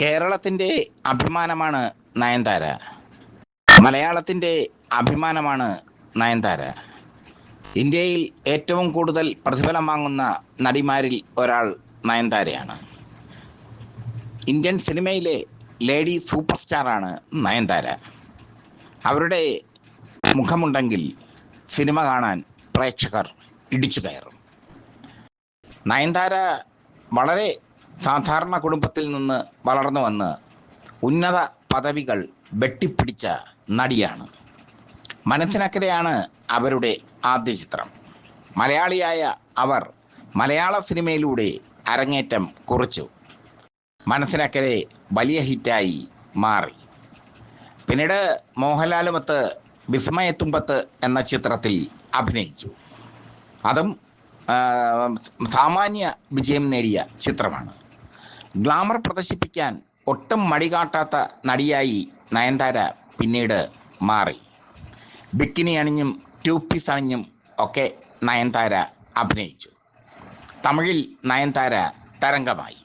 കേരളത്തിന്റെ അഭിമാനമാണ് നയൻതാര. മലയാളത്തിന്റെ അഭിമാനമാണ് നയൻതാര. ഇന്ത്യയിൽ ഏറ്റവും കൂടുതൽ പ്രതിഫലം വാങ്ങുന്ന നടിമാരിൽ ഒരാൾ നയൻതാരയാണ്. ഇന്ത്യൻ സിനിമയിലെ ലേഡി സൂപ്പർ സ്റ്റാറാണ് നയൻതാര. അവരുടെ മുഖമുണ്ടെങ്കിൽ സിനിമ കാണാൻ പ്രേക്ഷകർ ഇടിച്ചു കയറും. നയൻതാര വളരെ സാധാരണ കുടുംബത്തിൽ നിന്ന് വളർന്നു വന്ന് ഉന്നത പദവികൾ വെട്ടിപ്പിടിച്ച നടിയാണ്. മനസ്സിനക്കരെയാണ് അവരുടെ ആദ്യ ചിത്രം. മലയാളിയായ അവർ മലയാള സിനിമയിലൂടെ അരങ്ങേറ്റം കുറിച്ചു. മനസ്സിനക്കരെ വലിയ ഹിറ്റായി മാറി. പിന്നീട് മോഹൻലാലുമത്ത് വിസ്മയത്തുമ്പത്ത് എന്ന ചിത്രത്തിൽ അഭിനയിച്ചു. അതും സാമാന്യ വിജയം നേടിയ ചിത്രമാണ്. ഗ്ലാമർ പ്രദർശിപ്പിക്കാൻ ഒട്ടും മടികാട്ടാത്ത നടിയായി നയൻതാര പിന്നീട് മാറി. ബിക്കിനി അണിഞ്ഞും ട്യൂബ് പീസ് അണിഞ്ഞും ഒക്കെ നയൻതാര അഭിനയിച്ചു. തമിഴിൽ നയൻതാര തരംഗമായി.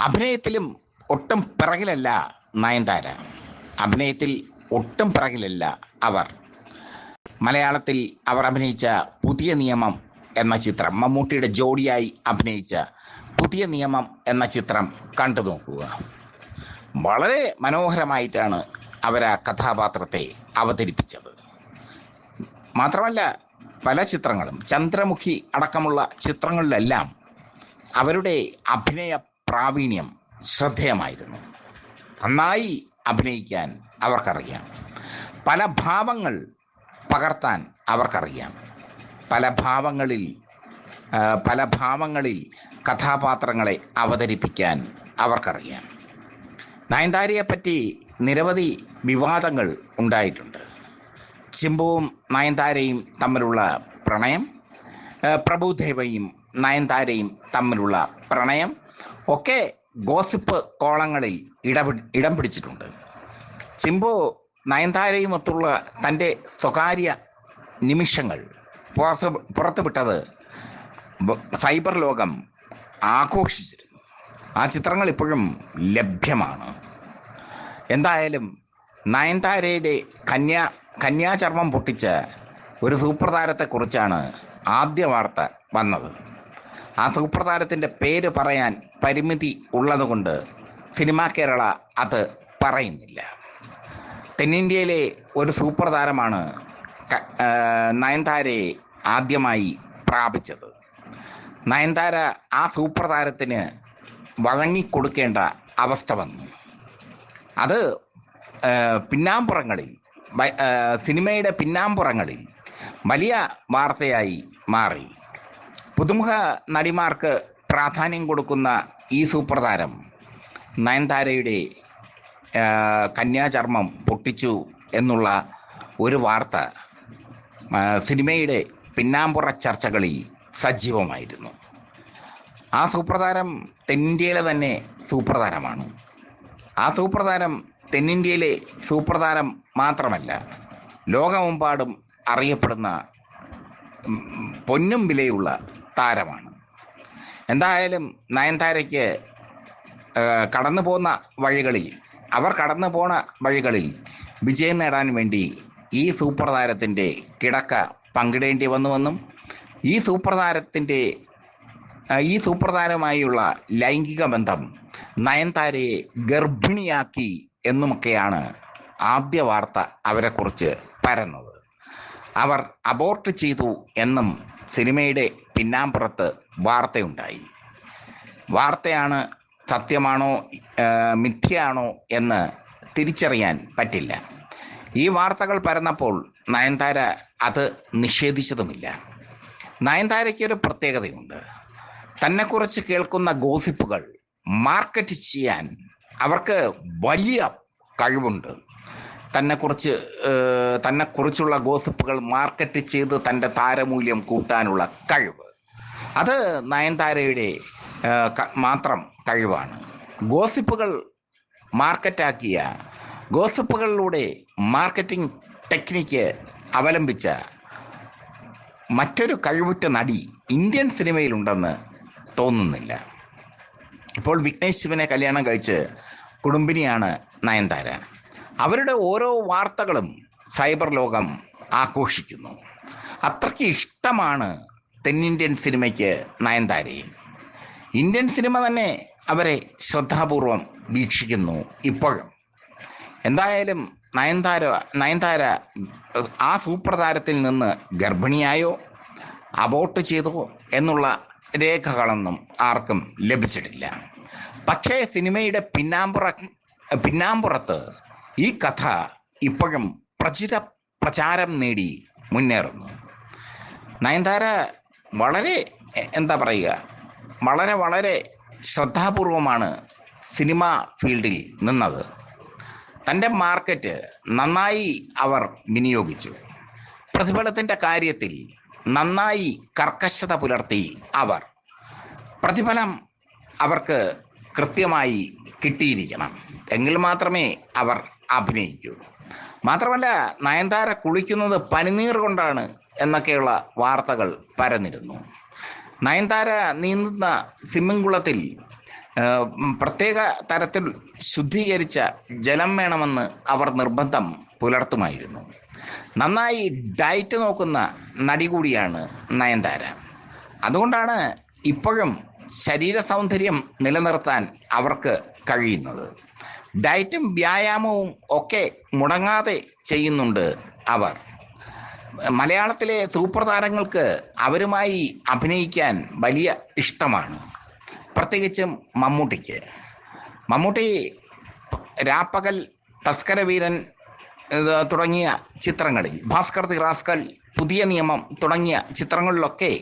അഭിനയത്തിലും ഒട്ടും പിറകിലല്ല നയൻതാര. അഭിനയത്തിൽ ഒട്ടും പിറകിലല്ല അവർ. മലയാളത്തിൽ അവർ അഭിനയിച്ച പുതിയ നിയമം എന്ന ചിത്രം മമ്മൂട്ടിയുടെ ജോഡിയായി അഭിനയിച്ച പുതിയ നിയമം എന്ന ചിത്രം കണ്ടു നോക്കുക. വളരെ മനോഹരമായിട്ടാണ് അവർ ആ കഥാപാത്രത്തെ അവതരിപ്പിച്ചത്. മാത്രമല്ല പല ചിത്രങ്ങളും ചന്ദ്രമുഖി അടക്കമുള്ള ചിത്രങ്ങളിലെല്ലാം അവരുടെ അഭിനയ പ്രാവീണ്യം ശ്രദ്ധേയമായിരുന്നു. നന്നായി അഭിനയിക്കാൻ അവർക്കറിയാം. പല ഭാവങ്ങൾ പകർത്താൻ അവർക്കറിയാം. പല ഭാവങ്ങളിൽ പല ഭാവങ്ങളിൽ കഥാപാത്രങ്ങളെ അവതരിപ്പിക്കാൻ അവർക്കറിയാം. നയൻതാരയെ പറ്റി നിരവധി വിവാദങ്ങൾ ഉണ്ടായിട്ടുണ്ട്. ചിമ്പുവും നയൻതാരയും തമ്മിലുള്ള പ്രണയം പ്രഭുദേവയും നയൻതാരയും തമ്മിലുള്ള പ്രണയം ഒക്കെ ഗോസിപ്പ് കോളങ്ങളിൽ ഇടപി ഇടം പിടിച്ചിട്ടുണ്ട്. ചിമ്പു നയൻതാരയുമൊത്തുള്ള തന്റെ സ്വകാര്യ നിമിഷങ്ങൾ പുറത്ത് പുറത്തുവിട്ടത് സൈബർ ലോകം ആഘോഷിച്ചിരുന്നു. ആ ചിത്രങ്ങൾ ഇപ്പോഴും ലഭ്യമാണ്. എന്തായാലും നയൻതാരയുടെ കന്യാ കന്യാചർമ്മം പൊട്ടിച്ച ഒരു സൂപ്പർ താരത്തെക്കുറിച്ചാണ് ആദ്യ വാർത്ത വന്നത്. ആ സൂപ്പർ താരത്തിന്റെ പേര് പറയാൻ പരിമിതി ഉള്ളതുകൊണ്ട് സിനിമാ കേരള അത് പറയുന്നില്ല. തെന്നിന്ത്യയിലെ ഒരു സൂപ്പർ താരമാണ് നയൻതാരയെ ആദ്യമായി പ്രാപിച്ചത്. നയൻതാര ആ സൂപ്പർ താരത്തിന് വഴങ്ങിക്കൊടുക്കേണ്ട അവസ്ഥ വന്നു. അത് പിന്നാമ്പുറങ്ങളിൽ സിനിമയുടെ പിന്നാമ്പുറങ്ങളിൽ വലിയ വാർത്തയായി മാറി. പുതുമുഖ നടിമാർക്ക് പ്രാധാന്യം കൊടുക്കുന്ന ഈ സൂപ്പർ താരം നയൻതാരയുടെ കന്യാചർമ്മം പൊട്ടിച്ചു എന്നുള്ള ഒരു വാർത്ത സിനിമയുടെ പിന്നാമ്പുറ ചർച്ചകളിൽ സജീവമായിരുന്നു. ആ സൂപ്രതാരം തെന്നിന്ത്യയിലെ തന്നെ സൂപ്രതാരമാണ് ആ സൂപ്രതാരം തെന്നിന്ത്യയിലെ സൂപ്രതാരം മാത്രമല്ല ലോകമെമ്പാടും അറിയപ്പെടുന്ന പൊന്നും വിലയുള്ള താരമാണ്. എന്തായാലും നയൻതാരയ്ക്ക് കടന്നു പോകുന്ന വഴികളിൽ അവർ കടന്നു പോണ വഴികളിൽ വിജയം നേടാൻ വേണ്ടി ഈ സൂപ്പർ താരത്തിന്റെ കിടക്ക പങ്കിടേണ്ടി വന്നുവെന്നും ഈ സൂപ്പർ ഈ സൂപ്പർ താരമായുള്ള ലൈംഗിക ബന്ധം നയൻതാരയെ ഗർഭിണിയാക്കി എന്നുമൊക്കെയാണ് ആദ്യ വാർത്ത അവരെക്കുറിച്ച് പരന്നത്. അവർ അബോർട്ട് ചെയ്തു എന്നും സിനിമയുടെ പിന്നാമ്പുറത്ത് വാർത്തയുണ്ടായി. വാർത്തയാണ് സത്യമാണോ മിഥ്യയാണോ എന്ന് തിരിച്ചറിയാൻ പറ്റില്ല. ഈ വാർത്തകൾ പരന്നപ്പോൾ നയൻതാര അത് നിഷേധിച്ചതുമില്ല. നയൻതാരയ്ക്ക് ഒരു പ്രത്യേകതയുണ്ട്. തന്നെക്കുറിച്ച് കേൾക്കുന്ന ഗോസിപ്പുകൾ മാർക്കറ്റ് ചെയ്യാൻ അവർക്ക് വലിയ കഴിവുണ്ട്. തന്നെക്കുറിച്ച് തന്നെക്കുറിച്ചുള്ള ഗോസിപ്പുകൾ മാർക്കറ്റ് ചെയ്ത് തന്റെ താരമൂല്യം കൂട്ടാനുള്ള കഴിവ്. അത് നയൻതാരയുടെ മാത്രം കഴിവാണ്. ഗോസിപ്പുകൾ മാർക്കറ്റാക്കിയ ഗോസിപ്പുകളിലൂടെ മാർക്കറ്റിംഗ് ടെക്നിക്ക് അവലംബിച്ച മറ്റൊരു കഴിവുറ്റ നടി ഇന്ത്യൻ സിനിമയിലുണ്ടെന്ന് തോന്നുന്നില്ല. ഇപ്പോൾ വിഘ്നേഷ് ശിവനെ കല്യാണം കഴിച്ച് കുടുംബിനിയാണ് നയൻതാര. അവരുടെ ഓരോ വാർത്തകളും സൈബർ ലോകം ആഘോഷിക്കുന്നു. അത്രയ്ക്ക് ഇഷ്ടമാണ് തെന്നിന്ത്യൻ സിനിമയ്ക്ക് നയൻതാരയെ. ഇന്ത്യൻ സിനിമ തന്നെ അവരെ ശ്രദ്ധാപൂർവം വീക്ഷിക്കുന്നു ഇപ്പോഴും. എന്തായാലും നയൻതാര നയൻതാര ആ സൂപ്പർ താരത്തിൽ നിന്ന് ഗർഭിണിയായോ അബോട്ട് ചെയ്തോ എന്നുള്ള രേഖകളൊന്നും ആർക്കും ലഭിച്ചിട്ടില്ല. പക്ഷേ സിനിമയുടെ പിന്നാമ്പുറ പിന്നാമ്പുറത്ത് ഈ കഥ ഇപ്പോഴും പ്രചുര പ്രചാരം നേടി മുന്നേറുന്നു. നയൻതാര വളരെ എന്താ പറയുക വളരെ വളരെ ശ്രദ്ധാപൂർവമാണ് സിനിമ ഫീൽഡിൽ നിന്നത്. തന്റെ മാർക്കറ്റ് നന്നായി അവർ വിനിയോഗിച്ചു. പ്രതിഫലത്തിന്റെ കാര്യത്തിൽ നന്നായി കർക്കശത പുലർത്തി അവർ. പ്രതിഫലം അവർക്ക് കൃത്യമായി കിട്ടിയിരിക്കണം. എങ്കിൽ മാത്രമേ അവർ അഭിനയിക്കൂ. മാത്രമല്ല നയൻതാര കുളിക്കുന്നത് പനിനീർ കൊണ്ടാണ് എന്നൊക്കെയുള്ള വാർത്തകൾ പരന്നിരുന്നു. നയൻതാര നീന്തുന്ന സ്വിമ്മിംഗ് കുളത്തിൽ പ്രത്യേക തരത്തിൽ ശുദ്ധീകരിച്ച ജലം വേണമെന്ന് അവർ നിർബന്ധം പുലർത്തുമായിരുന്നു. നന്നായി ഡയറ്റ് നോക്കുന്ന നടി കൂടിയാണ് നയൻതാര. അതുകൊണ്ടാണ് ഇപ്പോഴും ശരീര സൗന്ദര്യം നിലനിർത്താൻ അവർക്ക് കഴിയുന്നത്. ഡയറ്റും വ്യായാമവും ഒക്കെ മുടങ്ങാതെ ചെയ്യുന്നുണ്ട് അവർ. മലയാളത്തിലെ സൂപ്പർ താരങ്ങൾക്ക് അവരുമായി അഭിനയിക്കാൻ വലിയ ഇഷ്ടമാണ്. പ്രത്യേകിച്ചും മമ്മൂട്ടിക്ക്. മമ്മൂട്ടി രാപ്പകൽ തസ്കരവീരൻ തുടങ്ങിയ ചിത്രങ്ങളിൽ ഭാസ്കർ തിറാസ്കൽ പുതിയ നിയമം തുടങ്ങിയ ചിത്രങ്ങളിലൊക്കെ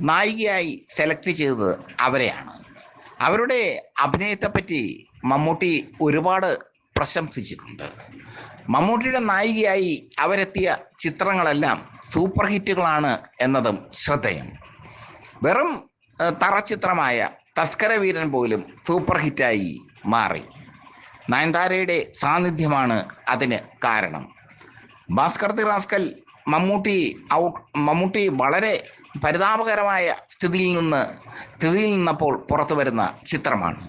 നായികയായി സെലക്ട് ചെയ്തത് അവരെയാണ്. അവരുടെ അഭിനയത്തെപ്പറ്റി മമ്മൂട്ടി ഒരുപാട് പ്രശംസിച്ചിട്ടുണ്ട്. മമ്മൂട്ടിയുടെ നായികയായി അവരെത്തിയ ചിത്രങ്ങളെല്ലാം സൂപ്പർ ഹിറ്റുകളാണ് എന്നതും ശ്രദ്ധേയം. വെറും തറച്ചിത്രമായ തസ്കരവീരൻ പോലും സൂപ്പർ ഹിറ്റായി മാറി. നയൻതാരയുടെ സാന്നിധ്യമാണ് അതിന് കാരണം. Bhaskar the rascal Mammootty out Mammootty വളരെ പരിതാപകരമായ സ്ഥിതിയിൽ നിന്ന് സ്ഥിതിയിൽ നിന്നപ്പോൾ പുറത്തു വരുന്ന ചിത്രമാണ്.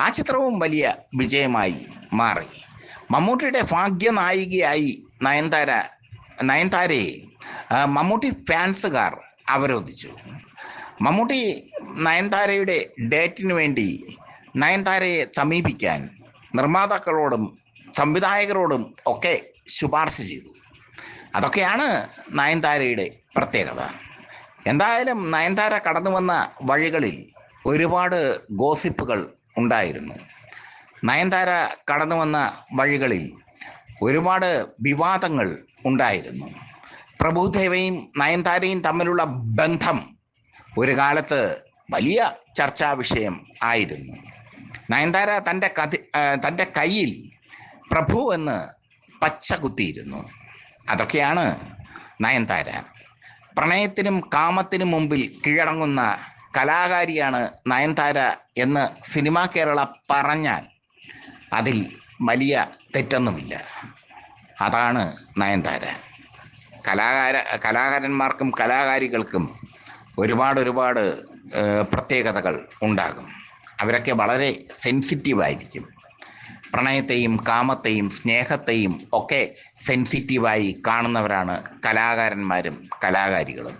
ആ ചിത്രവും വലിയ വിജയമായി മാറി. മമ്മൂട്ടിയുടെ ഭാഗ്യനായികയായി നയൻതാര നയൻതാരയെ മമ്മൂട്ടി ഫാൻസുകാർ അവരോധിച്ചു. മമ്മൂട്ടി നയൻതാരയുടെ ഡേറ്റിന് വേണ്ടി നയൻതാരയെ സമീപിക്കാൻ നിർമ്മാതാക്കളോടും സംവിധായകരോടും ഒക്കെ ശുപാർശ ചെയ്തു. അതൊക്കെയാണ് നയൻതാരയുടെ പ്രത്യേകത. എന്തായാലും നയൻതാര കടന്നു വന്ന വഴികളിൽ ഒരുപാട് ഗോസിപ്പുകൾ ഉണ്ടായിരുന്നു. നയൻതാര കടന്നു വന്ന വഴികളിൽ ഒരുപാട് വിവാദങ്ങൾ ഉണ്ടായിരുന്നു. പ്രഭുദേവയും നയൻതാരയും തമ്മിലുള്ള ബന്ധം ഒരു കാലത്ത് വലിയ ചർച്ചാ വിഷയം ആയിരുന്നു. നയൻതാര തന്റെ ആ, തന്റെ കയ്യിൽ പ്രഭു എന്ന് പച്ച കുത്തിയിരുന്നു. അതൊക്കെയാണ് നയൻതാര. പ്രണയത്തിനും കാമത്തിനും മുമ്പിൽ കീഴടങ്ങുന്ന കലാകാരിയാണ് നയൻതാര എന്ന് സിനിമാ കേരള പറഞ്ഞാൽ അതിൽ വലിയ തെറ്റൊന്നുമില്ല. അതാണ് നയൻതാര. കലാകാര കലാകാരന്മാർക്കും കലാകാരികൾക്കും ഒരുപാട് ഒരുപാട് പ്രത്യേകതകൾ ഉണ്ടാകും. അവരൊക്കെ വളരെ സെൻസിറ്റീവായിരിക്കും പ്രണയത്തെയും കാമത്തെയും സ്നേഹത്തെയും ഒക്കെ സെൻസിറ്റീവായി കാണുന്നവരാണ് കലാകാരന്മാരും കലാകാരികളും.